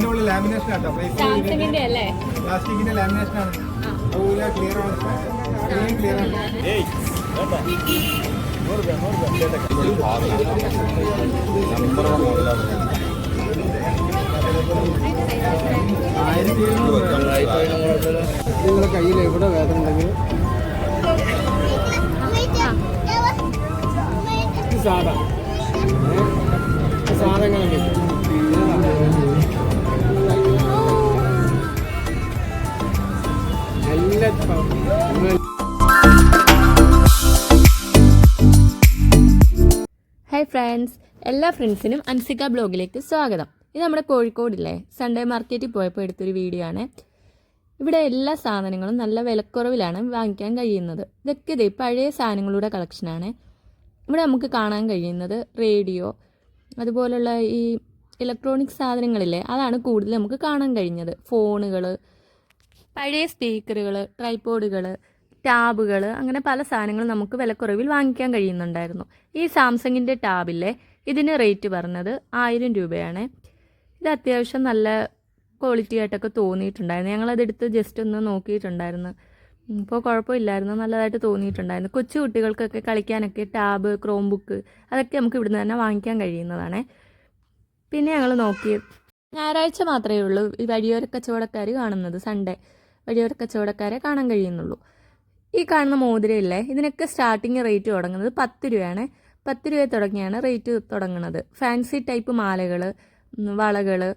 അതിന്റെ ഉള്ളിൽ ലാമിനേഷൻ ആട്ടോ സാംസങ്ങിന്റെ അല്ലേ? പ്ലാസ്റ്റിക്കിന്റെ ലാമിനേഷൻ ആണ്. അതുപോലെ ക്ലിയർ ആണ്. ക്ലിയർ ആണ്. ആയിരത്തി നിങ്ങളുടെ കയ്യിൽ എവിടെ വേദന ഉണ്ടെങ്കിൽ? സാധാ. ഏ? ഹായ് ഫ്രണ്ട്സ് എല്ലാ ഫ്രണ്ട്സിനും അൻസിക ബ്ലോഗിലേക്ക് സ്വാഗതം. ഇത് നമ്മുടെ കോഴിക്കോടില്ലേ? സൺഡേ മാർക്കറ്റിൽ പോയപ്പോൾ എടുത്തൊരു വീഡിയോ ആണ്. ഇവിടെ എല്ലാ സാധനങ്ങളും നല്ല വിലക്കുറവിലാണ് വാങ്ങിക്കാൻ കഴിയുന്നത്. ഇതൊക്കെ ഇതേ പഴയ സാധനങ്ങളുടെ കളക്ഷനാണ് ഇവിടെ നമുക്ക് കാണാൻ കഴിയുന്നത് റേഡിയോ അതുപോലുള്ള ഈ ഇലക്ട്രോണിക് സാധനങ്ങളില്ലേ? അതാണ് കൂടുതൽ നമുക്ക് കാണാൻ കഴിഞ്ഞത്. ഫോണുകൾ പഴയ സ്പീക്കറുകൾ ട്രൈപോഡുകൾ ടാബുകൾ അങ്ങനെ പല സാധനങ്ങളും നമുക്ക് വിലക്കുറവിൽ വാങ്ങിക്കാൻ കഴിയുന്നുണ്ടായിരുന്നു. ഈ സാംസങ്ങിന്റെ ടാബില്ലേ ഇതിന് റേറ്റ് പറഞ്ഞത് ആയിരം രൂപയാണ്. ഇത് അത്യാവശ്യം നല്ല ക്വാളിറ്റി ആയിട്ടൊക്കെ തോന്നിയിട്ടുണ്ടായിരുന്നു. ഞങ്ങളതെടുത്ത് ജസ്റ്റ് ഒന്ന് നോക്കിയിട്ടുണ്ടായിരുന്നു. ഇപ്പോൾ കുഴപ്പമില്ലായിരുന്നു. നല്ലതായിട്ട് തോന്നിയിട്ടുണ്ടായിരുന്നു. കൊച്ചു കുട്ടികൾക്കൊക്കെ കളിക്കാനൊക്കെ ടാബ് ക്രോം ബുക്ക് അതൊക്കെ നമുക്ക് ഇവിടുന്ന് തന്നെ വാങ്ങിക്കാൻ കഴിയുന്നതാണ്. പിന്നെ ഞങ്ങൾ നോക്കി. ഞായറാഴ്ച മാത്രമേ ഉള്ളൂ ഈ വഴിയോര കച്ചവടക്കാർ കാണുന്നത് സൺഡേ വഴിയോര കച്ചവടക്കാരെ കാണാൻ കഴിയുന്നുള്ളൂ. ഈ കാണുന്ന മോതിരയില്ലേ? ഇതിനൊക്കെ സ്റ്റാർട്ടിങ് റേറ്റ് തുടങ്ങുന്നത് പത്ത് രൂപയാണ്. പത്ത് രൂപ തുടങ്ങിയാണ് റേറ്റ് തുടങ്ങുന്നത്. ഫാൻസി ടൈപ്പ് മാലകൾ വളകൾ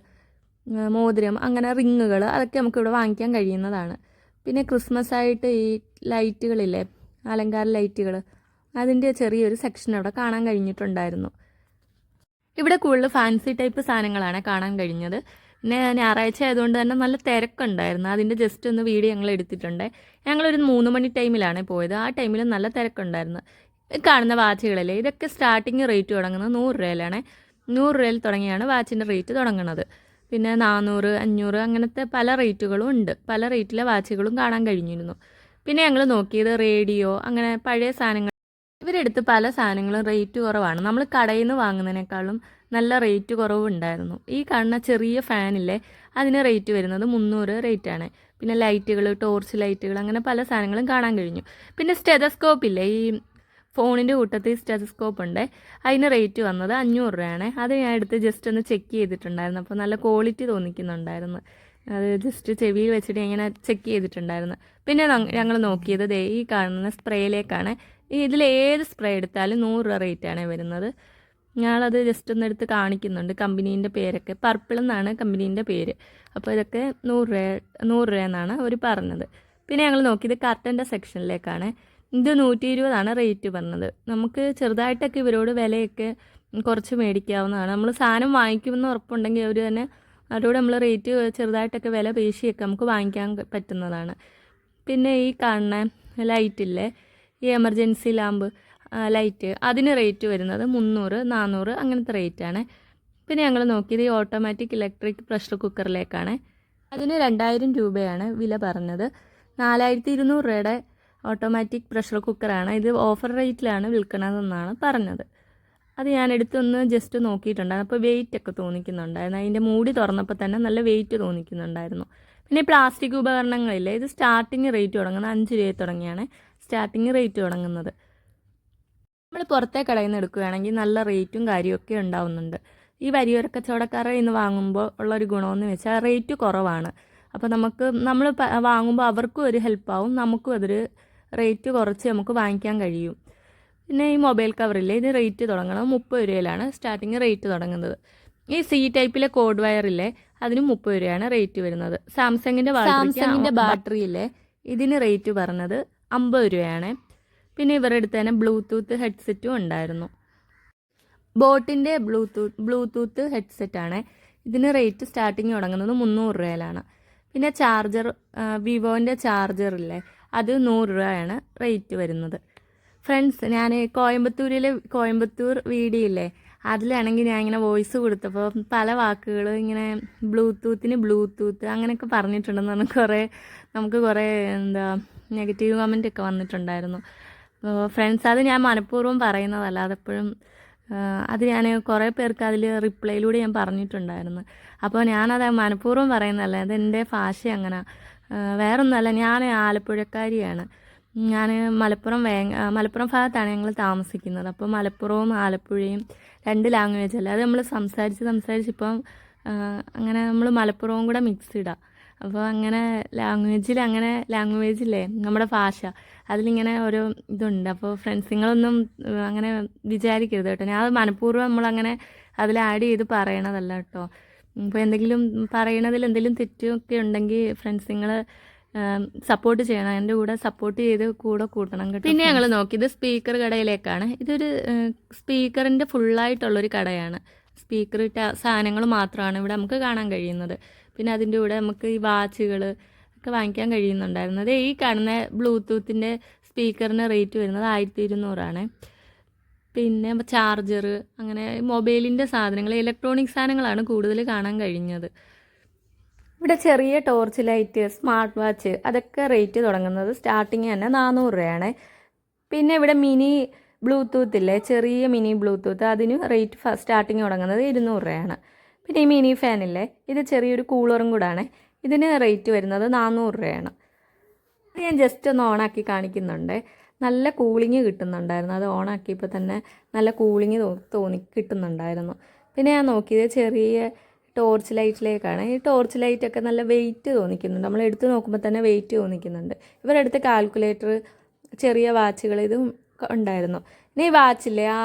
മോതിരം അങ്ങനെ റിങ്ങുകൾ അതൊക്കെ നമുക്കിവിടെ വാങ്ങിക്കാൻ കഴിയുന്നതാണ്. പിന്നെ ക്രിസ്മസ് ആയിട്ട് ഈ ലൈറ്റുകളില്ലേ അലങ്കാര ലൈറ്റുകൾ അതിന്റെ ചെറിയൊരു സെക്ഷൻ അവിടെ കാണാൻ കഴിഞ്ഞിട്ടുണ്ടായിരുന്നു. ഇവിടെ കൂടുതൽ ഫാൻസി ടൈപ്പ് സാധനങ്ങളാണ് കാണാൻ കഴിഞ്ഞത്. പിന്നെ ഞായറാഴ്ച ആയതുകൊണ്ട് തന്നെ നല്ല തിരക്കുണ്ടായിരുന്നു. അതിന്റെ ജസ്റ്റ് ഒന്ന് വീഡിയോ ഞങ്ങൾ എടുത്തിട്ടുണ്ട്. ഞങ്ങളൊരു മൂന്ന് മണി ടൈമിലാണ് പോയത്. ആ ടൈമിൽ നല്ല തിരക്കുണ്ടായിരുന്നു. കാണുന്ന വാച്ചുകളല്ലേ ഇതൊക്കെ സ്റ്റാർട്ടിങ് റേറ്റ് തുടങ്ങുന്നത് നൂറ് രൂപയിലാണ്. നൂറ് രൂപയിൽ തുടങ്ങിയാണ് വാച്ചിന്റെ റേറ്റ് തുടങ്ങുന്നത്. പിന്നെ നാനൂറ് അഞ്ഞൂറ് അങ്ങനത്തെ പല റേറ്റുകളും ഉണ്ട്. പല റേറ്റിലെ വാച്ചുകളും കാണാൻ കഴിഞ്ഞിരുന്നു. പിന്നെ ഞങ്ങൾ നോക്കിയത് റേഡിയോ അങ്ങനെ പഴയ സാധനങ്ങൾ. ഇവരെടുത്ത് പല സാധനങ്ങളും റേറ്റ് കുറവാണ്. നമ്മൾ കടയിൽ നിന്ന് വാങ്ങുന്നതിനേക്കാളും നല്ല റേറ്റ് കുറവുണ്ടായിരുന്നു. ഈ കാണുന്ന ചെറിയ ഫാനില്ലേ അതിന് റേറ്റ് വരുന്നത് മുന്നൂറ് റേറ്റാണ്. പിന്നെ ലൈറ്റുകൾ ടോർച്ച് ലൈറ്റുകൾ അങ്ങനെ പല സാധനങ്ങളും കാണാൻ കഴിഞ്ഞു. പിന്നെ സ്റ്റെതസ്കോപ്പ് ഇല്ലേ ഈ ഫോണിന്റെ കൂട്ടത്തിൽ സ്റ്റെതസ്കോപ്പ് ഉണ്ട് അതിന് റേറ്റ് വന്നത് അഞ്ഞൂറ് രൂപയാണ്. അത് ഞാൻ എടുത്ത് ജസ്റ്റ് ഒന്ന് ചെക്ക് ചെയ്തിട്ടുണ്ടായിരുന്നു. അപ്പോൾ നല്ല ക്വാളിറ്റി തോന്നിക്കുന്നുണ്ടായിരുന്നു. അത് ജസ്റ്റ് ചെവിയിൽ വെച്ചിട്ട് ഇങ്ങനെ ചെക്ക് ചെയ്തിട്ടുണ്ടായിരുന്നു. പിന്നെ ഞങ്ങൾ നോക്കിയത് ദേ ഈ കാണുന്ന സ്പ്രേയിലേക്കാണ് ഇതിൽ ഏത് സ്പ്രേ എടുത്താലും നൂറ് രൂപ ആണ് വരുന്നത്. ഞങ്ങളത് ജസ്റ്റ് ഒന്ന് എടുത്ത് കാണിക്കുന്നുണ്ട് കമ്പനീന്റെ പേരൊക്കെ. പർപ്പിൾ എന്നാണ് കമ്പനീന്റെ പേര്. അപ്പോൾ ഇതൊക്കെ നൂറ് രൂപ നൂറ് രൂപ എന്നാണ് അവർ പറഞ്ഞത്. പിന്നെ ഞങ്ങൾ നോക്കിയത് കർട്ടന്റെ സെക്ഷനിലേക്കാണ്. ഇത് നൂറ്റി ഇരുപതാണ് റേറ്റ് പറഞ്ഞത്. നമുക്ക് ചെറുതായിട്ടൊക്കെ ഇവരോട് വിലയൊക്കെ കുറച്ച് മേടിക്കാവുന്നതാണ്. നമ്മൾ സാധനം വാങ്ങിക്കുമെന്ന് ഉറപ്പുണ്ടെങ്കിൽ അവർ തന്നെ അവരോട് നമ്മൾ റേറ്റ് ചെറുതായിട്ടൊക്കെ വില പേശിയൊക്കെ നമുക്ക് വാങ്ങിക്കാൻ പറ്റുന്നതാണ്. പിന്നെ ഈ കാണുന്ന ലൈറ്റില്ലേ ഈ എമർജൻസി ലാമ്പ് ലൈറ്റ്. അതിന് റേറ്റ് വരുന്നത് മുന്നൂറ് നാനൂറ് അങ്ങനത്തെ റേറ്റാണ്. പിന്നെ ഞങ്ങൾ നോക്കിയത് ഈ ഓട്ടോമാറ്റിക് ഇലക്ട്രിക് പ്രഷർ കുക്കറിലേക്കാണ്. അതിന് രണ്ടായിരം രൂപയാണ് വില പറഞ്ഞത്. നാലായിരത്തി ഇരുന്നൂറ് രൂപയുടെ ഓട്ടോമാറ്റിക് പ്രഷർ കുക്കറാണ്. ഇത് ഓഫർ റേറ്റിലാണ് വിൽക്കണതെന്നാണ് പറഞ്ഞത്. അത് ഞാൻ എടുത്തൊന്ന് ജസ്റ്റ് നോക്കിയിട്ടുണ്ടായിരുന്നു. അപ്പോൾ വെയിറ്റ് ഒക്കെ തോന്നിക്കുന്നുണ്ടായിരുന്നു. അതിന്റെ മൂടി തുറന്നപ്പോൾ തന്നെ നല്ല വെയിറ്റ് തോന്നിക്കുന്നുണ്ടായിരുന്നു. പിന്നെ പ്ലാസ്റ്റിക് ഉപകരണങ്ങളില്ലേ ഇത് സ്റ്റാർട്ടിങ് റേറ്റ് തുടങ്ങുന്നത് അഞ്ച് രൂപയെ തുടങ്ങിയാണ് സ്റ്റാർട്ടിങ് റേറ്റ് തുടങ്ങുന്നത്. നമ്മൾ പുറത്തെ കടയിൽ നിന്ന് എടുക്കുകയാണെങ്കിൽ നല്ല റേറ്റും കാര്യമൊക്കെ ഉണ്ടാവുന്നുണ്ട്. ഈ വരിയോര കച്ചവടക്കാരുടെ ഇന്ന് വാങ്ങുമ്പോൾ ഉള്ളൊരു ഗുണമെന്ന് വെച്ചാൽ റേറ്റ് കുറവാണ്. അപ്പോൾ നമുക്ക് നമ്മൾ വാങ്ങുമ്പോൾ അവർക്കും ഒരു ഹെൽപ്പാവും നമുക്കും അതൊരു റേറ്റ് കുറച്ച് നമുക്ക് വാങ്ങിക്കാൻ കഴിയും. പിന്നെ ഈ മൊബൈൽ കവറില്ലേ ഇത് റേറ്റ് തുടങ്ങണം. മുപ്പത് രൂപയിലാണ് സ്റ്റാർട്ടിങ് റേറ്റ് തുടങ്ങുന്നത്. ഈ സി ടൈപ്പിലെ കോഡ് വയറില്ലേ അതിന് മുപ്പത് രൂപയാണ് റേറ്റ് വരുന്നത്. സാംസങ്ങിന്റെ സാംസങ്ങിന്റെ ബാറ്ററിയില്ലേ? ഇതിന് റേറ്റ് പറഞ്ഞത് അമ്പത് രൂപയാണ്. പിന്നെ ഇവരുടെ അടുത്ത് തന്നെ ബ്ലൂടൂത്ത് ഹെഡ്സെറ്റും ഉണ്ടായിരുന്നു. ബോട്ടിന്റെ ബ്ലൂടൂത്ത് ബ്ലൂടൂത്ത് ഹെഡ്സെറ്റാണ് ഇതിന് റേറ്റ് സ്റ്റാർട്ടിങ് തുടങ്ങുന്നത് മുന്നൂറ് രൂപയിലാണ്. പിന്നെ ചാർജർ വിവോന്റെ ചാർജറില്ലേ അത് നൂറ് രൂപയാണ് റേറ്റ് വരുന്നത്. ഫ്രണ്ട്സ് ഞാൻ കോയമ്പത്തൂരിലെ കോയമ്പത്തൂർ വീഡിയോ ഇല്ലേ അതിലാണെങ്കിൽ ഞാൻ ഇങ്ങനെ വോയിസ് കൊടുത്തപ്പോൾ പല വാക്കുകൾ ഇങ്ങനെ ബ്ലൂടൂത്തിന് ബ്ലൂടൂത്ത് അങ്ങനെയൊക്കെ പറഞ്ഞിട്ടുണ്ടെന്ന് പറഞ്ഞാൽ കുറേ നമുക്ക് കുറേ എന്താ നെഗറ്റീവ് കമന്റ് ഒക്കെ വന്നിട്ടുണ്ടായിരുന്നു. ഫ്രണ്ട്സ് അത് ഞാൻ മനഃപൂർവം പറയുന്നതല്ല. അതെപ്പോഴും അത് ഞാൻ കുറേ പേർക്ക് അതിൽ റിപ്ലൈയിലൂടെ ഞാൻ പറഞ്ഞിട്ടുണ്ടായിരുന്നു. അപ്പോൾ ഞാനത് മനഃപൂർവം പറയുന്നതല്ല. അതെന്റെ ഭാഷ അങ്ങനെ. വേറൊന്നുമല്ല ഞാൻ ആലപ്പുഴക്കാരിയാണ്. ഞാൻ മലപ്പുറം വേങ്ങ മലപ്പുറം ഭാഗത്താണ് ഞങ്ങൾ താമസിക്കുന്നത്. അപ്പോൾ മലപ്പുറവും ആലപ്പുഴയും രണ്ട് ലാംഗ്വേജ് അല്ല? അത് നമ്മൾ സംസാരിച്ച് സംസാരിച്ച് ഇപ്പം അങ്ങനെ നമ്മൾ മലപ്പുറവും കൂടെ മിക്സ്ഡാണ് അപ്പോൾ അങ്ങനെ ലാംഗ്വേജിൽ അങ്ങനെ ലാംഗ്വേജില്ലേ നമ്മുടെ ഭാഷ. അതിലിങ്ങനെ ഓരോ ഇതുണ്ട്. അപ്പോൾ ഫ്രണ്ട്സ് നിങ്ങളൊന്നും അങ്ങനെ വിചാരിക്കരുത് കേട്ടോ. ഞാൻ മനഃപൂർവം നമ്മളങ്ങനെ അതിൽ ആഡ് ചെയ്ത് പറയണതല്ല കേട്ടോ. ഇപ്പോൾ എന്തെങ്കിലും പറയണതിൽ എന്തെങ്കിലും തെറ്റൊക്കെ ഉണ്ടെങ്കിൽ ഫ്രണ്ട്സ് നിങ്ങൾ സപ്പോർട്ട് ചെയ്യണം. എന്റെ കൂടെ സപ്പോർട്ട് ചെയ്ത് കൂടെ കൂട്ടണം കേട്ടോ പിന്നെ ഞങ്ങൾ നോക്കിയത് സ്പീക്കർ കടയിലേക്കാണ്. ഇതൊരു സ്പീക്കറിന്റെ ഫുള്ളായിട്ടുള്ളൊരു കടയാണ്. സ്പീക്കർ ഇട്ട സാധനങ്ങൾ മാത്രമാണ് ഇവിടെ നമുക്ക് കാണാൻ കഴിയുന്നത്. പിന്നെ അതിന്റെ കൂടെ നമുക്ക് ഈ വാച്ചുകൾ ഒക്കെ വാങ്ങിക്കാൻ കഴിയുന്നുണ്ടായിരുന്നു. അത് ഈ കാണുന്ന ബ്ലൂടൂത്തിന്റെ സ്പീക്കറിന് റേറ്റ് വരുന്നത് ആയിരത്തി ഇരുന്നൂറാണ് പിന്നെ ചാർജർ അങ്ങനെ മൊബൈലിന്റെ സാധനങ്ങൾ ഇലക്ട്രോണിക് സാധനങ്ങളാണ് കൂടുതൽ കാണാൻ കഴിഞ്ഞത്. ഇവിടെ ചെറിയ ടോർച്ച് ലൈറ്റ് സ്മാർട്ട് വാച്ച് അതൊക്കെ റേറ്റ് തുടങ്ങുന്നത് സ്റ്റാർട്ടിങ് തന്നെ നാനൂറ് രൂപയാണ്. പിന്നെ ഇവിടെ മിനി ബ്ലൂടൂത്ത് ഇല്ലേ ചെറിയ മിനി ബ്ലൂടൂത്ത് അതിന് റേറ്റ് സ്റ്റാർട്ടിങ് തുടങ്ങുന്നത് ഇരുന്നൂറ് രൂപയാണ്. പിന്നെ ഈ മിനി ഫാനില്ലേ? ഇത് ചെറിയൊരു കൂളറും കൂടാണ്. ഇതിന് റേറ്റ് വരുന്നത് നാനൂറ് രൂപയാണ്. ഞാൻ ജസ്റ്റ് ഒന്ന് ഓണാക്കി കാണിക്കുന്നുണ്ട്. നല്ല കൂളിങ് കിട്ടുന്നുണ്ടായിരുന്നു. അത് ഓണാക്കിയപ്പോൾ തന്നെ നല്ല കൂളിങ് തോന്നി കിട്ടുന്നുണ്ടായിരുന്നു. പിന്നെ ഞാൻ നോക്കിയത് ചെറിയ ടോർച്ച് ലൈറ്റിലേക്കാണ് ഈ ടോർച്ച് ലൈറ്റൊക്കെ നല്ല വെയിറ്റ് തോന്നിക്കുന്നുണ്ട്. നമ്മൾ എടുത്ത് നോക്കുമ്പോൾ തന്നെ വെയിറ്റ് തോന്നിക്കുന്നുണ്ട്. ഇവരുടെ അടുത്ത് കാൽക്കുലേറ്റർ ചെറിയ വാച്ചുകൾ ഇതും ഉണ്ടായിരുന്നു. പിന്നെ ഈ വാച്ചില്ലേ ആ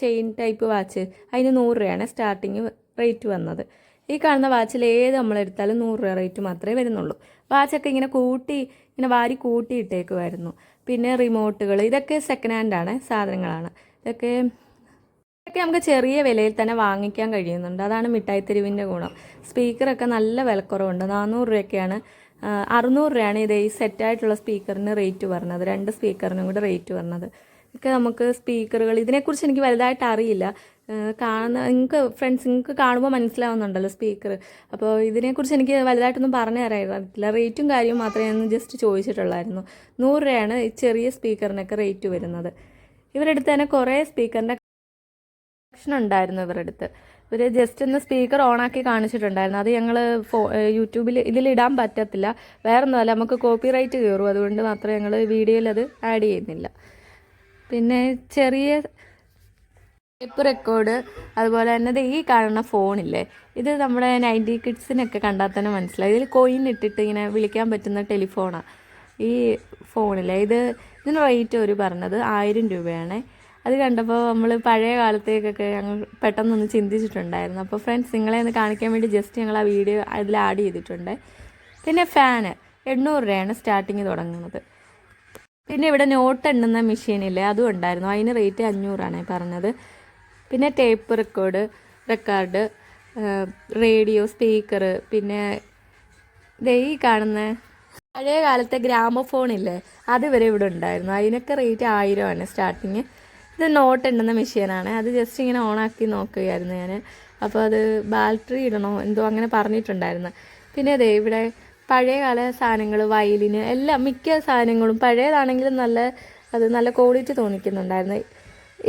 ചെയിൻ ടൈപ്പ് വാച്ച് അതിന് നൂറ് രൂപയാണ് സ്റ്റാർട്ടിങ് റേറ്റ് വന്നത്. ഈ കാണുന്ന വാച്ചിൽ ഏത് നമ്മളെടുത്താലും നൂറ് രൂപ റേറ്റ് മാത്രമേ വരുന്നുള്ളൂ. വാച്ചൊക്കെ ഇങ്ങനെ കൂട്ടി ഇങ്ങനെ വാരി കൂട്ടി ഇട്ടേക്കുമായിരുന്നു. പിന്നെ റിമോട്ടുകൾ ഇതൊക്കെ സെക്കൻഡ് ഹാൻഡാണ് സാധനങ്ങളാണ്. ഇതൊക്കെ ഇതൊക്കെ നമുക്ക് ചെറിയ വിലയിൽ തന്നെ വാങ്ങിക്കാൻ കഴിയുന്നുണ്ട്. അതാണ് മിഠായി തെരുവിന്റെ ഗുണം. സ്പീക്കറൊക്കെ നല്ല വിലക്കുറവുണ്ട്. നാനൂറ് രൂപയൊക്കെയാണ് അറുന്നൂറ് രൂപയാണ് ഇത് ഈ സെറ്റായിട്ടുള്ള സ്പീക്കറിന് റേറ്റ് പറഞ്ഞത്. രണ്ട് സ്പീക്കറിനും കൂടെ റേറ്റ് പറഞ്ഞത്. ഇതൊക്കെ നമുക്ക് സ്പീക്കറുകൾ ഇതിനെക്കുറിച്ച് എനിക്ക് വലുതായിട്ട് അറിയില്ല. കാണുന്ന നിങ്ങൾക്ക് ഫ്രണ്ട്സ് നിങ്ങൾക്ക് കാണുമ്പോൾ മനസ്സിലാവുന്നുണ്ടല്ലോ സ്പീക്കർ അപ്പോൾ ഇതിനെക്കുറിച്ച് എനിക്ക് വലുതായിട്ടൊന്നും പറഞ്ഞു തരാറില്ല റേറ്റും കാര്യവും മാത്രമേ ഞാൻ ജസ്റ്റ് ചോദിച്ചിട്ടുള്ളായിരുന്നു. നൂറ് രൂപയാണ് ഈ ചെറിയ സ്പീക്കറിനൊക്കെ റേറ്റ് വരുന്നത്. ഇവരുടെ അടുത്ത് തന്നെ കുറേ സ്പീക്കറിന്റെ കളക്ഷൻ ഉണ്ടായിരുന്നു ഇവരുടെ അടുത്ത് ഇവർ ജസ്റ്റ് ഒന്ന് സ്പീക്കർ ഓണാക്കി കാണിച്ചിട്ടുണ്ടായിരുന്നു. അത് ഞങ്ങൾ ഫോ യൂട്യൂബിൽ ഇതിലിടാൻ പറ്റത്തില്ല. വേറെ ഒന്നുമല്ല നമുക്ക് കോപ്പി റൈറ്റ് കയറും അതുകൊണ്ട് മാത്രമേ ഞങ്ങൾ വീഡിയോയിൽ അത് ആഡ് ചെയ്യുന്നില്ല. പിന്നെ ചെറിയ ടേപ്പ് റെക്കോർഡ് അതുപോലെ തന്നെ ഈ കാണുന്ന ഫോണില്ലേ ഇത് നമ്മുടെ നയന്റി കിഡ്സിനൊക്കെ കണ്ടാൽ തന്നെ മനസ്സിലായി. ഇതിൽ കോയിൻ ഇട്ടിട്ട് ഇങ്ങനെ വിളിക്കാൻ പറ്റുന്ന ടെലിഫോണാണ് ഈ ഫോണിലെ ഇത് ഇതിന് റേറ്റ് ഒരു പറഞ്ഞത് ആയിരം രൂപയാണ്. അത് കണ്ടപ്പോൾ നമ്മൾ പഴയ കാലത്തേക്കൊക്കെ ഞങ്ങൾ പെട്ടെന്നൊന്ന് ചിന്തിച്ചിട്ടുണ്ടായിരുന്നു. അപ്പോൾ ഫ്രണ്ട്സ് നിങ്ങളെ ഒന്ന് കാണിക്കാൻ വേണ്ടി ജസ്റ്റ് ഞങ്ങൾ ആ വീഡിയോ അതിൽ ആഡ് ചെയ്തിട്ടുണ്ട്. പിന്നെ ഫാന് എണ്ണൂറ് രൂപയാണ് സ്റ്റാർട്ടിങ് തുടങ്ങുന്നത്. പിന്നെ ഇവിടെ നോട്ട് എണ്ണുന്ന മെഷീനില്ലേ അതും ഉണ്ടായിരുന്നു. അതിന് റേറ്റ് അഞ്ഞൂറാണ് പറഞ്ഞത്. പിന്നെ tape record record radio speaker പിന്നെ ദേ ഈ കാണുന്ന പഴയ കാലത്തെ ഗ്രാമഫോൺ ഇല്ലേ? അത് വരെ ഇവിടെ ഉണ്ടായിരുന്നു. അതിനൊക്കെ റേറ്റ് ആയിരമാണ് സ്റ്റാർട്ടിങ് ഇത് നോട്ട് എണ്ണുന്ന മെഷീനാണ് അത് ജസ്റ്റ് ഇങ്ങനെ ഓണാക്കി നോക്കുകയായിരുന്നു ഞാൻ അപ്പോൾ അത് ബാറ്ററി ഇടണോ എന്തോ അങ്ങനെ പറഞ്ഞിട്ടുണ്ടായിരുന്നു. പിന്നെ ദേ ഇവിടെ പഴയകാല സാധനങ്ങൾ വയലിന് എല്ലാം മിക്ക സാധനങ്ങളും പഴയതാണെങ്കിലും നല്ല അത് നല്ല ക്വാളിറ്റി തോന്നിക്കുന്നുണ്ടായിരുന്നു.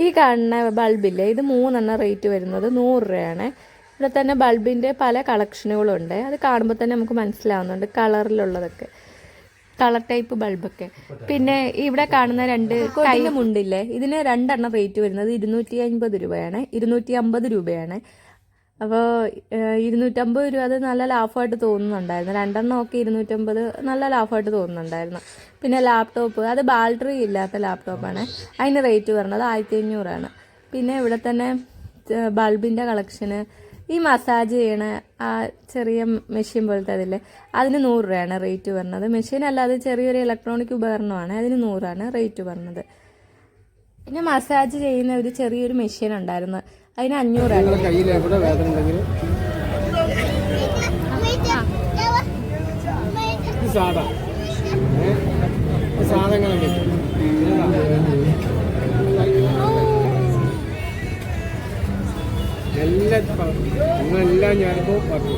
ഈ കാണുന്ന ബൾബില്ലേ ഇത് മൂന്നെണ്ണം റേറ്റ് വരുന്നത് നൂറ് രൂപയാണ്. ഇവിടെ തന്നെ ബൾബിന്റെ പല കളക്ഷനുകളുണ്ട്. അത് കാണുമ്പോൾ തന്നെ നമുക്ക് മനസ്സിലാവുന്നുണ്ട് കളറിലുള്ളതൊക്കെ. Colour type ബൾബൊക്കെ. പിന്നെ ഇവിടെ കാണുന്ന രണ്ട് കൈന്റെ മുണ്ടില്ലേ? ഇതിന് രണ്ടെണ്ണം റേറ്റ് വരുന്നത് ഇരുന്നൂറ്റി അൻപത് രൂപയാണ്. ഇരുന്നൂറ്റി അമ്പത് രൂപയാണ്. അപ്പോൾ ഇരുന്നൂറ്റമ്പത് രൂപ അത് നല്ല ലാഭമായിട്ട് തോന്നുന്നുണ്ടായിരുന്നു. രണ്ടെണ്ണം ഒക്കെ ഇരുന്നൂറ്റമ്പത് നല്ല ലാഭമായിട്ട് തോന്നുന്നുണ്ടായിരുന്നു. പിന്നെ ലാപ്ടോപ്പ് അത് ബാറ്ററി ഇല്ലാത്ത ലാപ്ടോപ്പാണ് അതിന് റേറ്റ് പറഞ്ഞത് ആയിരത്തി അഞ്ഞൂറാണ് പിന്നെ ഇവിടെ തന്നെ ബൾബിന്റെ കളക്ഷന് ഈ മസാജ് ചെയ്യണ ആ ചെറിയ മെഷീൻ പോലത്തെ അതില്ലേ അതിന് നൂറ് രൂപയാണ് റേറ്റ് പറഞ്ഞത്. മെഷീൻ അല്ലാതെ ചെറിയൊരു ഇലക്ട്രോണിക് ഉപകരണമാണ് അതിന് നൂറാണ് റേറ്റ് പറഞ്ഞത്. പിന്നെ മസാജ് ചെയ്യുന്ന ഒരു ചെറിയൊരു മെഷീൻ ഉണ്ടായിരുന്നു. അതിന് അഞ്ഞൂറാണ്. പറഞ്ഞു.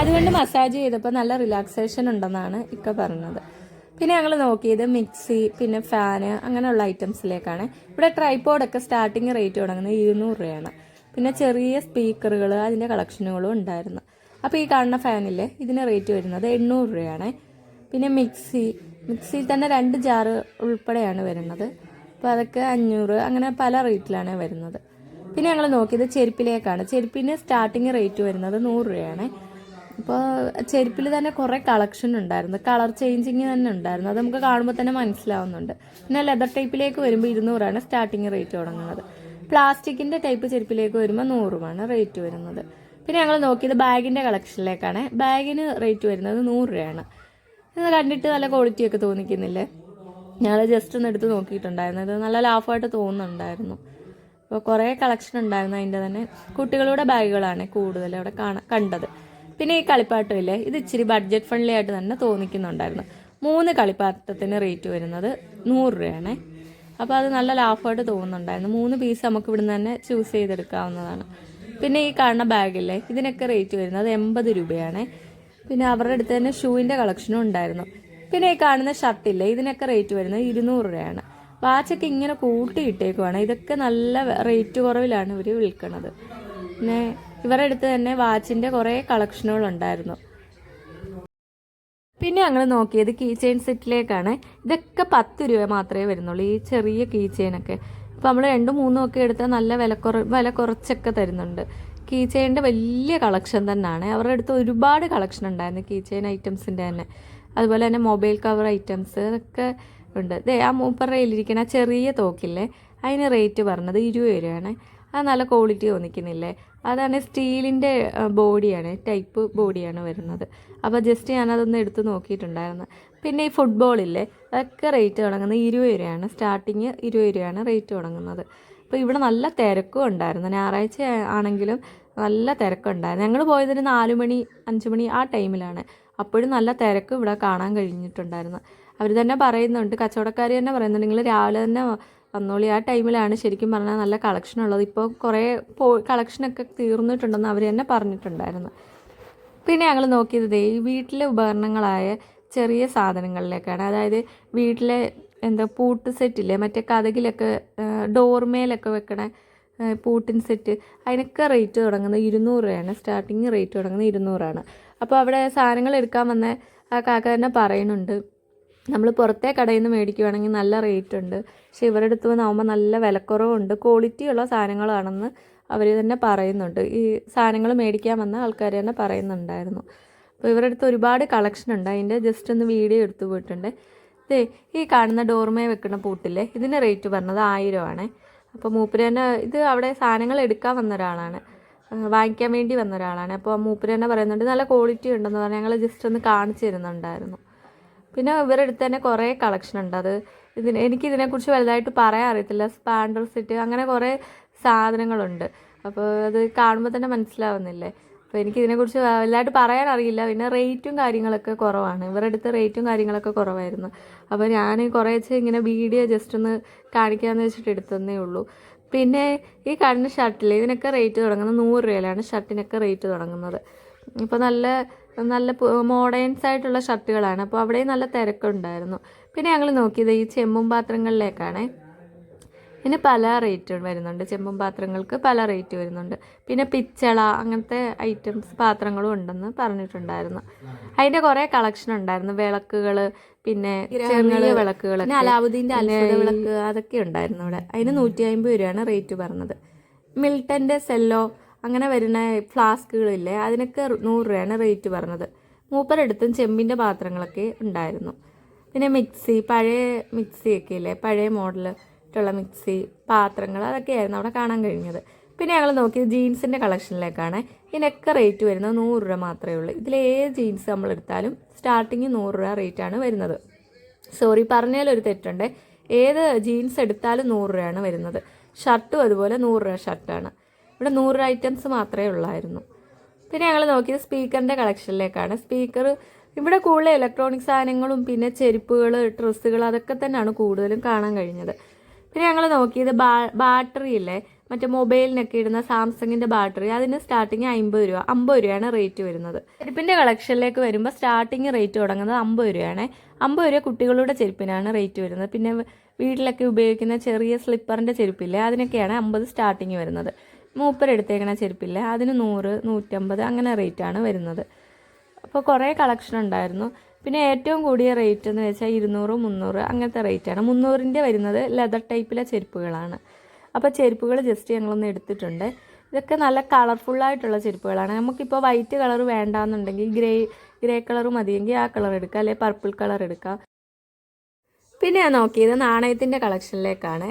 അതുകൊണ്ട് മസാജ് ചെയ്തപ്പോൾ നല്ല റിലാക്സേഷൻ ഉണ്ടെന്നാണ് ഇക്ക പറഞ്ഞത്. പിന്നെ ഞങ്ങൾ നോക്കിയത് മിക്സി പിന്നെ ഫാന് അങ്ങനെയുള്ള ഐറ്റംസിലേക്കാണ്. ഇവിടെ ട്രൈപോഡൊക്കെ സ്റ്റാർട്ടിങ് റേറ്റ് തുടങ്ങുന്നത് ഇരുന്നൂറ് രൂപയാണ്. പിന്നെ ചെറിയ സ്പീക്കറുകൾ അതിന്റെ കളക്ഷനുകളും ഉണ്ടായിരുന്നു. അപ്പോൾ ഈ കാണുന്ന ഫാനില്ലേ ഇതിന് റേറ്റ് വരുന്നത് എണ്ണൂറ് രൂപയാണ്. പിന്നെ മിക്സി മിക്സിയിൽ തന്നെ രണ്ട് ജാറ് ഉൾപ്പെടെയാണ് വരുന്നത്. അപ്പോൾ അതൊക്കെ അഞ്ഞൂറ് അങ്ങനെ പല റേറ്റിലാണ് വരുന്നത്. പിന്നെ ഞങ്ങൾ നോക്കിയത് ചെരുപ്പിലേക്കാണ്. ചെരുപ്പിന് സ്റ്റാർട്ടിങ് റേറ്റ് വരുന്നത് നൂറ് രൂപയാണ്. അപ്പോൾ ചെരുപ്പിൽ തന്നെ കുറേ കളക്ഷൻ ഉണ്ടായിരുന്നു. കളർ ചേഞ്ചിങ് തന്നെ ഉണ്ടായിരുന്നു. അത് നമുക്ക് കാണുമ്പോൾ തന്നെ മനസ്സിലാവുന്നുണ്ട്. പിന്നെ ലെതർ ടൈപ്പിലേക്ക് വരുമ്പോൾ ഇരുന്നൂറാണ് സ്റ്റാർട്ടിങ് റേറ്റ് തുടങ്ങുന്നത്. പ്ലാസ്റ്റിക്കിന്റെ ടൈപ്പ് ചെരുപ്പിലേക്ക് വരുമ്പോൾ നൂറുമാണ് റേറ്റ് വരുന്നത്. പിന്നെ ഞങ്ങൾ നോക്കിയത് ബാഗിന്റെ കളക്ഷനിലേക്കാണ് ബാഗിന് റേറ്റ് വരുന്നത് നൂറ് രൂപയാണ് ഇത് കണ്ടിട്ട് നല്ല ക്വാളിറ്റിയൊക്കെ തോന്നിക്കുന്നില്ലേ? ഞങ്ങൾ ജസ്റ്റ് ഒന്ന് എടുത്ത് നോക്കിയിട്ടുണ്ടായിരുന്നു. നല്ല ലാഫായിട്ട് തോന്നുന്നുണ്ടായിരുന്നു. അപ്പോൾ കുറേ കളക്ഷൻ ഉണ്ടായിരുന്നു അതിന്റെ തന്നെ. കുട്ടികളുടെ ബാഗുകളാണ് കൂടുതൽ അവിടെ കാണാൻ കണ്ടത്. പിന്നെ ഈ കളിപ്പാട്ടം ഇല്ലേ ഇത് ഇച്ചിരി ബഡ്ജറ്റ് ഫ്രണ്ട്ലി ആയിട്ട് തന്നെ തോന്നിക്കുന്നുണ്ടായിരുന്നു. മൂന്ന് കളിപ്പാട്ടത്തിന് റേറ്റ് വരുന്നത് നൂറ് രൂപയാണേ. അപ്പോൾ അത് നല്ല ലാഭമായിട്ട് തോന്നുന്നുണ്ടായിരുന്നു. മൂന്ന് പീസ് നമുക്ക് ഇവിടുന്ന് തന്നെ ചൂസ് ചെയ്തെടുക്കാവുന്നതാണ്. പിന്നെ ഈ കാണുന്ന ബാഗില്ലേ ഇതിനൊക്കെ റേറ്റ് വരുന്നത് എൺപത് രൂപയാണ്. പിന്നെ അവരുടെ അടുത്ത് തന്നെ ഷൂവിന്റെ കളക്ഷനും ഉണ്ടായിരുന്നു. പിന്നെ ഈ കാണുന്ന ഷർട്ടില്ലേ ഇതിനൊക്കെ റേറ്റ് വരുന്നത് ഇരുന്നൂറ് രൂപയാണ്. വാച്ചൊക്കെ ഇങ്ങനെ കൂട്ടി കൂട്ടിയിട്ടേക്കുവാണ് ഇതൊക്കെ നല്ല റേറ്റ് കുറവിലാണ് ഇവർ വിൽക്കുന്നത് പിന്നെ ഇവരുടെ അടുത്ത് തന്നെ വാച്ചിന്റെ കുറേ കളക്ഷനുകൾ ഉണ്ടായിരുന്നു. പിന്നെ ഞങ്ങൾ നോക്കിയത് കീ ചെയിൻ സെറ്റിലേക്കാണ് ഇതൊക്കെ പത്ത് രൂപ മാത്രമേ വരുന്നുള്ളൂ ഈ ചെറിയ കീ ചെയിനൊക്കെ അപ്പോൾ നമ്മൾ രണ്ടും മൂന്നും ഒക്കെ എടുത്താൽ നല്ല വില കുറ വില കുറച്ചൊക്കെ തരുന്നുണ്ട്. കീ ചെയിന്റെ വലിയ കളക്ഷൻ തന്നെയാണ്. അവരുടെ അടുത്ത് ഒരുപാട് കളക്ഷൻ ഉണ്ടായിരുന്നു കീ ചെയിൻ ഐറ്റംസിന്റെ തന്നെ. അതുപോലെ തന്നെ മൊബൈൽ കവർ ഐറ്റംസ് അതൊക്കെ ഉണ്ട്. ദേ ആ ആ ചെറിയ തോക്കില്ലേ അതിന് റേറ്റ് പറഞ്ഞത് ഇരുപത് രൂപയാണ്. അത് നല്ല ക്വാളിറ്റി തോന്നിക്കുന്നില്ലേ? അതാണ് സ്റ്റീലിന്റെ ബോഡിയാണ് ടൈപ്പ് ബോഡിയാണ് വരുന്നത്. അപ്പോൾ ജസ്റ്റ് ഞാനതൊന്ന് എടുത്ത് നോക്കിയിട്ടുണ്ടായിരുന്നു. പിന്നെ ഈ ഫുട്ബോളില്ലേ അതൊക്കെ റേറ്റ് തുടങ്ങുന്നത് ഇരുപത് രൂപയാണ്. സ്റ്റാർട്ടിങ് ഇരുപത് രൂപയാണ് റേറ്റ് തുടങ്ങുന്നത്. അപ്പോൾ ഇവിടെ നല്ല തിരക്കും ഉണ്ടായിരുന്നു. ഞായറാഴ്ച ആണെങ്കിലും നല്ല തിരക്കുണ്ടായിരുന്നു. ഞങ്ങൾ പോയതൊരു നാല് മണി അഞ്ച് മണി ആ ടൈമിലാണ്. അപ്പോഴും നല്ല തിരക്കും ഇവിടെ കാണാൻ കഴിഞ്ഞിട്ടുണ്ടായിരുന്നു. അവർ തന്നെ പറയുന്നുണ്ട് കച്ചവടക്കാർ തന്നെ പറയുന്നുണ്ട് നിങ്ങൾ രാവിലെ തന്നെ വന്നോളി ആ ടൈമിലാണ് ശരിക്കും പറഞ്ഞാൽ നല്ല കളക്ഷൻ ഉള്ളത്. ഇപ്പോൾ കുറേ പോ കളക്ഷനൊക്കെ തീർന്നിട്ടുണ്ടെന്ന് അവർ തന്നെ പറഞ്ഞിട്ടുണ്ടായിരുന്നു. പിന്നെ ഞങ്ങൾ നോക്കിയത് ദേ ഈ വീട്ടിലെ ഉപകരണങ്ങളായ ചെറിയ സാധനങ്ങളിലേക്കാണ്. അതായത് വീട്ടിലെ എന്താ പൂട്ട് സെറ്റില്ലേ മറ്റേ കഥകിലൊക്കെ ഡോർമേലൊക്കെ വെക്കണ പൂട്ടിൻ സെറ്റ് അതിനൊക്കെ റേറ്റ് തുടങ്ങുന്നത് ഇരുന്നൂറ് രൂപയാണ്. സ്റ്റാർട്ടിങ് റേറ്റ് തുടങ്ങുന്നത് ഇരുന്നൂറാണ് അപ്പോൾ അവിടെ സാധനങ്ങൾ എടുക്കാൻ വന്ന ആ കാക്ക തന്നെ പറയുന്നുണ്ട്. നമ്മൾ പുറത്തെ കടയിൽ നിന്ന് മേടിക്കുവാണെങ്കിൽ നല്ല റേറ്റ് ഉണ്ട്. പക്ഷേ ഇവരുടെ അടുത്ത് വന്നാകുമ്പോൾ നല്ല വിലക്കുറവുണ്ട്. ക്വാളിറ്റി ഉള്ള സാധനങ്ങളാണെന്ന് അവർ തന്നെ പറയുന്നുണ്ട്. ഈ സാധനങ്ങൾ മേടിക്കാൻ വന്ന ആൾക്കാർ തന്നെ പറയുന്നുണ്ടായിരുന്നു. അപ്പോൾ ഇവരുടെ അടുത്ത് ഒരുപാട് കളക്ഷൻ ഉണ്ട്. അതിന്റെ ജസ്റ്റ് ഒന്ന് വീഡിയോ എടുത്തു പോയിട്ടുണ്ട്. ഇതേ ഈ കാണുന്ന ഡോർമേ വെക്കുന്ന പൂട്ടില്ലേ? ഇതിന്റെ റേറ്റ് പറഞ്ഞത് ആയിരമാണേ അപ്പോൾ മൂപ്പര് തന്നെ ഇത് അവിടെ സാധനങ്ങൾ എടുക്കാൻ വന്ന ഒരാളാണ്. വാങ്ങിക്കാൻ വേണ്ടി വന്ന ഒരാളാണ്. അപ്പോൾ മൂപ്പര് തന്നെ പറയുന്നുണ്ട് നല്ല ക്വാളിറ്റി ഉണ്ടെന്ന് പറഞ്ഞാൽ ഞങ്ങൾ ജസ്റ്റ് ഒന്ന് കാണിച്ചു തരുന്നുണ്ടായിരുന്നു. പിന്നെ ഇവരുടെ അടുത്ത് തന്നെ കുറേ കളക്ഷൻ ഉണ്ട്. അത് ഇതിന് എനിക്ക് ഇതിനെക്കുറിച്ച് വലുതായിട്ട് പറയാൻ അറിയത്തില്ല. സ്പാൻഡർ സെറ്റ് അങ്ങനെ കുറേ സാധനങ്ങളുണ്ട്. അപ്പോൾ അത് കാണുമ്പോൾ തന്നെ മനസ്സിലാവുന്നില്ലേ? അപ്പോൾ എനിക്ക് ഇതിനെക്കുറിച്ച് വലുതായിട്ട് പറയാൻ അറിയില്ല. പിന്നെ റേറ്റും കാര്യങ്ങളൊക്കെ കുറവാണ്. ഇവരുടെ അടുത്ത് റേറ്റും കാര്യങ്ങളൊക്കെ കുറവായിരുന്നു. അപ്പോൾ ഞാൻ കുറേശ്ശെ ഇങ്ങനെ വീഡിയോ ജസ്റ്റ് ഒന്ന് കാണിക്കാമെന്ന് വെച്ചിട്ട് എടുത്തതന്നേ ഉള്ളൂ. പിന്നെ ഈ കാണുന്ന ഷർട്ടിൽ ഇതിനൊക്കെ റേറ്റ് തുടങ്ങുന്നത് നൂറ് രൂപയിലാണ് ഷർട്ടിനൊക്കെ റേറ്റ് തുടങ്ങുന്നത്. ഇപ്പോൾ നല്ല നല്ല മോഡേൺസ് ആയിട്ടുള്ള ഷർട്ടുകളാണ്. അപ്പോൾ അവിടെ നല്ല തിരക്കുണ്ടായിരുന്നു. പിന്നെ ഞങ്ങൾ നോക്കിയത് ഈ ചെമ്പും പാത്രങ്ങളിലേക്കാണ്. ഇതിന് പല റേറ്റ് വരുന്നുണ്ട്. ചെമ്പും പാത്രങ്ങൾക്ക് പല റേറ്റ് വരുന്നുണ്ട്. പിന്നെ പിച്ചള അങ്ങനത്തെ ഐറ്റംസ് പാത്രങ്ങളും ഉണ്ടെന്ന് പറഞ്ഞിട്ടുണ്ടായിരുന്നു. അതിന്റെ കുറേ കളക്ഷൻ ഉണ്ടായിരുന്നു. വിളക്കുകൾ പിന്നെ ചെറിയ വിളക്കുകൾ അലാവുദ്ദീന്റെ അത്ഭുത വിളക്ക് അതൊക്കെ ഉണ്ടായിരുന്നു അവിടെ. അതിന് നൂറ്റി അമ്പത് രൂപയാണ് റേറ്റ് പറഞ്ഞത്. മിൽട്ടന്റെ സെല്ലോ അങ്ങനെ വരുന്ന ഫ്ലാസ്കുകളില്ലേ അതിനൊക്കെ നൂറ് രൂപയാണ് റേറ്റ് പറഞ്ഞത്. മൂപ്പരെടുത്തും ചെമ്പിന്റെ പാത്രങ്ങളൊക്കെ ഉണ്ടായിരുന്നു. പിന്നെ മിക്സി പഴയ മിക്സിയൊക്കെ ഇല്ലേ പഴയ മോഡലിട്ടുള്ള മിക്സി പാത്രങ്ങൾ അതൊക്കെയായിരുന്നു അവിടെ കാണാൻ കഴിഞ്ഞത്. പിന്നെ ഞങ്ങൾ നോക്കിയത് ജീൻസിന്റെ കളക്ഷനിലേക്കാണ്. ഇതിനൊക്കെ റേറ്റ് വരുന്നത് നൂറ് രൂപ മാത്രമേ ഉള്ളൂ. ഇതിൽ ഏത് ജീൻസ് നമ്മൾ എടുത്താലും സ്റ്റാർട്ടിങ് നൂറ് രൂപ റേറ്റാണ് വരുന്നത്. സോറി പറഞ്ഞതിലൊരു തെറ്റുണ്ട്. ഏത് ജീൻസ് എടുത്താലും നൂറ് രൂപയാണ് വരുന്നത്. ഷർട്ടും അതുപോലെ നൂറ് രൂപ ഷർട്ടാണ്. ഇവിടെ നൂറ് ഐറ്റംസ് മാത്രമേ ഉള്ളായിരുന്നു. പിന്നെ ഞങ്ങൾ നോക്കിയത് സ്പീക്കറിന്റെ കളക്ഷനിലേക്കാണ് സ്പീക്കർ ഇവിടെ കൂടുതൽ ഇലക്ട്രോണിക് സാധനങ്ങളും പിന്നെ ചെരുപ്പുകൾ ഡ്രസ്സുകൾ അതൊക്കെ തന്നെയാണ് കൂടുതലും കാണാൻ കഴിഞ്ഞത്. പിന്നെ ഞങ്ങൾ നോക്കിയത് ബാ ബാറ്ററി ഇല്ലേ? മറ്റേ മൊബൈലിനൊക്കെ ഇടുന്ന സാംസങ്ങിന്റെ ബാറ്ററി അതിന് സ്റ്റാർട്ടിങ് അമ്പത് രൂപ അമ്പത് രൂപയാണ് റേറ്റ് വരുന്നത്. ചെരുപ്പിന്റെ കളക്ഷനിലേക്ക് വരുമ്പോൾ സ്റ്റാർട്ടിങ് റേറ്റ് തുടങ്ങുന്നത് അമ്പത് രൂപയാണ്. അമ്പത് രൂപ കുട്ടികളുടെ ചെരുപ്പിനാണ് റേറ്റ് വരുന്നത്. പിന്നെ വീട്ടിലൊക്കെ ഉപയോഗിക്കുന്ന ചെറിയ സ്ലിപ്പറിന്റെ ചെരുപ്പില്ലേ? അതിനൊക്കെയാണ് അമ്പത് സ്റ്റാർട്ടിങ് വരുന്നത്. മൂപ്പർ എടുത്തേക്കണ ചെരുപ്പില്ലേ? അതിന് നൂറ് നൂറ്റമ്പത് അങ്ങനെ റേറ്റാണ് വരുന്നത്. അപ്പോൾ കുറേ കളക്ഷൻ ഉണ്ടായിരുന്നു. പിന്നെ ഏറ്റവും കൂടിയ റേറ്റ് എന്ന് വെച്ചാൽ ഇരുന്നൂറ് മുന്നൂറ് അങ്ങനത്തെ റേറ്റാണ് മുന്നൂറിന്റെ വരുന്നത് ലെതർ ടൈപ്പിലെ ചെരുപ്പുകളാണ്. അപ്പോൾ ചെരുപ്പുകൾ ജസ്റ്റ് ഞങ്ങളൊന്ന് എടുത്തിട്ടുണ്ട്. ഇതൊക്കെ നല്ല കളർഫുള്ളായിട്ടുള്ള ചെരുപ്പുകളാണ്. നമുക്കിപ്പോൾ വൈറ്റ് കളർ വേണ്ടാന്നുണ്ടെങ്കിൽ ഗ്രേ ഗ്രേ കളർ മതിയെങ്കിൽ ആ കളർ എടുക്കാം. അല്ലെ പർപ്പിൾ കളർ എടുക്കാം. പിന്നെ ഞാൻ നോക്കിയത് നാണയത്തിന്റെ കളക്ഷനിലേക്കാണ്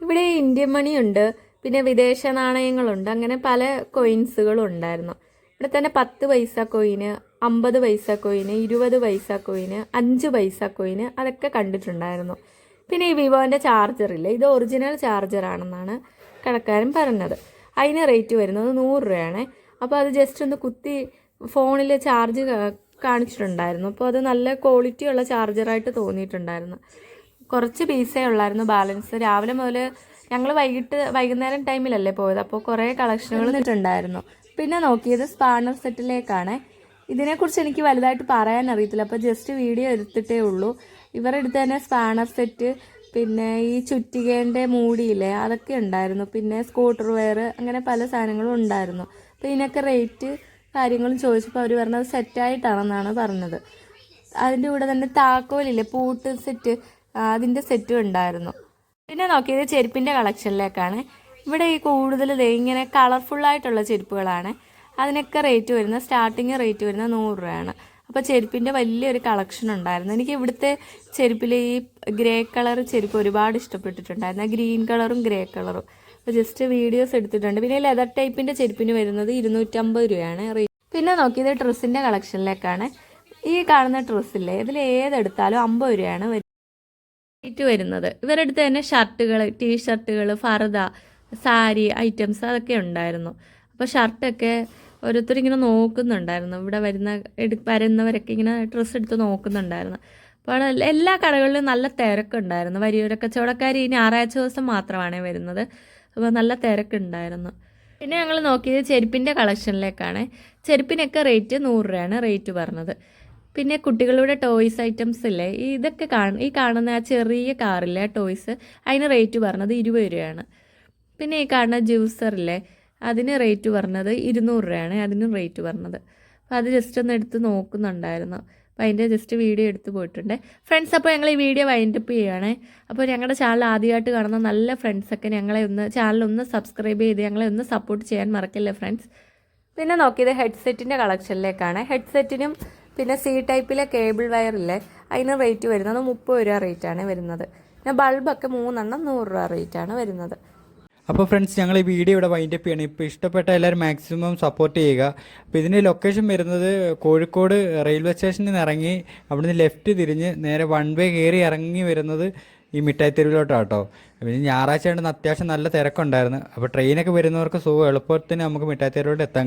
ഇവിടെ ഇന്ത്യൻ മണിയുണ്ട് പിന്നെ വിദേശ നാണയങ്ങളുണ്ട്. അങ്ങനെ പല കോയിൻസുകളും ഉണ്ടായിരുന്നു ഇവിടെ തന്നെ പത്ത് പൈസ കോയിന് അമ്പത് പൈസ കോയിന് ഇരുപത് പൈസ കോയിന് അഞ്ച് പൈസ കോയിന് അതൊക്കെ കണ്ടിട്ടുണ്ടായിരുന്നു. പിന്നെ ഈ വിവോന്റെ ചാർജറില്ലേ ഇത് ഒറിജിനൽ ചാർജറാണെന്നാണ് കടക്കാരൻ പറഞ്ഞത്. അതിന് റേറ്റ് വരുന്നത് നൂറ് രൂപയാണ്. അപ്പോൾ അത് ജസ്റ്റ് ഒന്ന് കുത്തി ഫോണിൽ ചാർജ് കാണിച്ചിട്ടുണ്ടായിരുന്നു. അപ്പോൾ അത് നല്ല ക്വാളിറ്റി ഉള്ള ചാർജറായിട്ട് തോന്നിയിട്ടുണ്ടായിരുന്നു. കുറച്ച് പീസേ ഉള്ളായിരുന്നു. ബാലൻസ് രാവിലെ മുതൽ ഞങ്ങൾ വൈകിട്ട് വൈകുന്നേരം ടൈമിലല്ലേ പോയത്? അപ്പോൾ കുറേ കളക്ഷനുകൾ നിന്നിട്ടുണ്ടായിരുന്നു പിന്നെ നോക്കിയത് സ്പാണർ സെറ്റിലേക്കാണ് ഇതിനെക്കുറിച്ച് എനിക്ക് വലുതായിട്ട് പറയാൻ അറിയത്തില്ല. അപ്പോൾ ജസ്റ്റ് വീഡിയോ എടുത്തിട്ടേ ഉള്ളൂ. ഇവരെടുത്ത് തന്നെ സ്പാണർ സെറ്റ് പിന്നെ ഈ ചുറ്റികേന്റെ മൂടിയില്ലേ അതൊക്കെ ഉണ്ടായിരുന്നു. പിന്നെ സ്കൂട്ടർ വെയർ അങ്ങനെ പല സാധനങ്ങളും ഉണ്ടായിരുന്നു. അപ്പോൾ ഇതിനൊക്കെ റേറ്റ് കാര്യങ്ങളും ചോദിച്ചപ്പോൾ അവർ പറഞ്ഞത് സെറ്റായിട്ടാണെന്നാണ് പറഞ്ഞത്. അതിന്റെ കൂടെ തന്നെ താക്കോലില്ലേ പൂട്ട് സെറ്റ് അതിന്റെ സെറ്റും ഉണ്ടായിരുന്നു. പിന്നെ നോക്കിയത് ചെരുപ്പിന്റെ കളക്ഷനിലേക്കാണ്. ഇവിടെ ഈ കൂടുതൽ ഇങ്ങനെ കളർഫുള്ളായിട്ടുള്ള ചെരുപ്പുകളാണ്. അതിനൊക്കെ റേറ്റ് വരുന്നത് സ്റ്റാർട്ടിങ് റേറ്റ് വരുന്നത് നൂറ് രൂപയാണ്. അപ്പോൾ ചെരുപ്പിന്റെ വലിയൊരു കളക്ഷൻ ഉണ്ടായിരുന്നു. എനിക്ക് ഇവിടുത്തെ ചെരുപ്പിൽ ഈ ഗ്രേ കളർ ചെരുപ്പ് ഒരുപാട് ഇഷ്ടപ്പെട്ടിട്ടുണ്ടായിരുന്നു. ഗ്രീൻ കളറും ഗ്രേ കളറും അപ്പോൾ ജസ്റ്റ് വീഡിയോസ് എടുത്തിട്ടുണ്ട്. പിന്നെ ലെതർ ടൈപ്പിന്റെ ചെരുപ്പിന് വരുന്നത് ഇരുന്നൂറ്റമ്പത് രൂപയാണ്. റേറ്റ് പിന്നെ നോക്കിയത് ഡ്രസ്സിന്റെ കളക്ഷനിലേക്കാണ് ഈ കാണുന്ന ഡ്രസ്സില്ലേ ഇതിൽ ഏതെടുത്താലും അമ്പത് രൂപയാണ് റേറ്റ് വരുന്നത്. ഇവരുടെ അടുത്ത് തന്നെ ഷർട്ടുകൾ ടീ ഷർട്ടുകൾ ഫർദ സാരി ഐറ്റംസ് അതൊക്കെ ഉണ്ടായിരുന്നു. അപ്പോൾ ഷർട്ടൊക്കെ ഓരോരുത്തർ ഇങ്ങനെ നോക്കുന്നുണ്ടായിരുന്നു. ഇവിടെ വരുന്ന എടു വരുന്നവരൊക്കെ ഇങ്ങനെ ഡ്രസ്സ് എടുത്ത് നോക്കുന്നുണ്ടായിരുന്നു. അപ്പോൾ എല്ലാ കടകളിലും നല്ല തിരക്കുണ്ടായിരുന്നു. വലിയൊരു കച്ചവടക്കാർ ഈ ഞായറാഴ്ച ദിവസം മാത്രമാണ് വരുന്നത്. അപ്പോൾ നല്ല തിരക്കുണ്ടായിരുന്നു. പിന്നെ ഞങ്ങൾ നോക്കിയത് ചെരുപ്പിന്റെ കളക്ഷനിലേക്കാണ്. ചെരുപ്പിനൊക്കെ റേറ്റ് നൂറ് രൂപയാണ് റേറ്റ് പറഞ്ഞത്. പിന്നെ കുട്ടികളുടെ ടോയ്സ് ഐറ്റംസ് ഇല്ലേ? ഇതൊക്കെ കാണും. ഈ കാണുന്ന ആ ചെറിയ കാറില്ലേ ടോയ്സ് അതിന് റേറ്റ് പറഞ്ഞത് ഇരുപത് രൂപയാണ്. പിന്നെ ഈ കാണുന്ന ജ്യൂസറില്ലേ അതിന് റേറ്റ് പറഞ്ഞത് ഇരുന്നൂറ് രൂപയാണ്. അതിനും റേറ്റ് പറഞ്ഞത്. അപ്പോൾ അത് ജസ്റ്റ് ഒന്ന് എടുത്ത് നോക്കുന്നുണ്ടായിരുന്നു. അപ്പോൾ അതിന്റെ ജസ്റ്റ് വീഡിയോ എടുത്ത് പോയിട്ടുണ്ട്. ഫ്രണ്ട്സ് അപ്പോൾ ഞങ്ങൾ ഈ വീഡിയോ വൈൻഡപ്പ് ചെയ്യുകയാണേ അപ്പോൾ ഞങ്ങളുടെ ചാനൽ ആദ്യമായിട്ട് കാണുന്ന നല്ല ഫ്രണ്ട്സൊക്കെ ഞങ്ങളെ ഒന്ന് ചാനൽ ഒന്ന് സബ്സ്ക്രൈബ് ചെയ്ത് ഞങ്ങളെ ഒന്ന് സപ്പോർട്ട് ചെയ്യാൻ മറക്കല്ലേ ഫ്രണ്ട്സ് പിന്നെ നോക്കിയത് ഹെഡ്സെറ്റിന്റെ കളക്ഷനിലേക്കാണ് ഹെഡ്സെറ്റിനും പിന്നെ സി ടൈപ്പിലെ കേബിൾ വയറില്ലേ അതിന് റേറ്റ് വരുന്നത് മുപ്പത് രൂപ റേറ്റാണ് വരുന്നത്. പിന്നെ ബൾബൊക്കെ മൂന്നെണ്ണം നൂറ് രൂപ റേറ്റാണ് വരുന്നത്. അപ്പോൾ ഫ്രണ്ട്സ് ഞങ്ങൾ ഈ വീഡിയോ ഇവിടെ വൈൻഡപ്പ് ചെയ്യണം. ഇപ്പോൾ ഇഷ്ടപ്പെട്ട എല്ലാവരും മാക്സിമം സപ്പോർട്ട് ചെയ്യുക. അപ്പോൾ ഇതിന്റെ ലൊക്കേഷൻ വരുന്നത് കോഴിക്കോട് റെയിൽവേ സ്റ്റേഷനിൽ നിന്ന് ഇറങ്ങി അവിടുന്ന് ലെഫ്റ്റ് തിരിഞ്ഞ് നേരെ വൺ വേ കയറി ഇറങ്ങി വരുന്നത് ഈ മിഠായി തെരുവിലോട്ടാണ് കേട്ടോ പിന്നെ ഞായറാഴ്ച ആയതുകൊണ്ട് അത്യാവശ്യം നല്ല തിരക്കുണ്ടായിരുന്നു. അപ്പോൾ ട്രെയിനൊക്കെ വരുന്നവർക്ക് സുഖം. എളുപ്പത്തിന് നമുക്ക് മിഠായി തെരുവിലോട്ട് എത്താൻ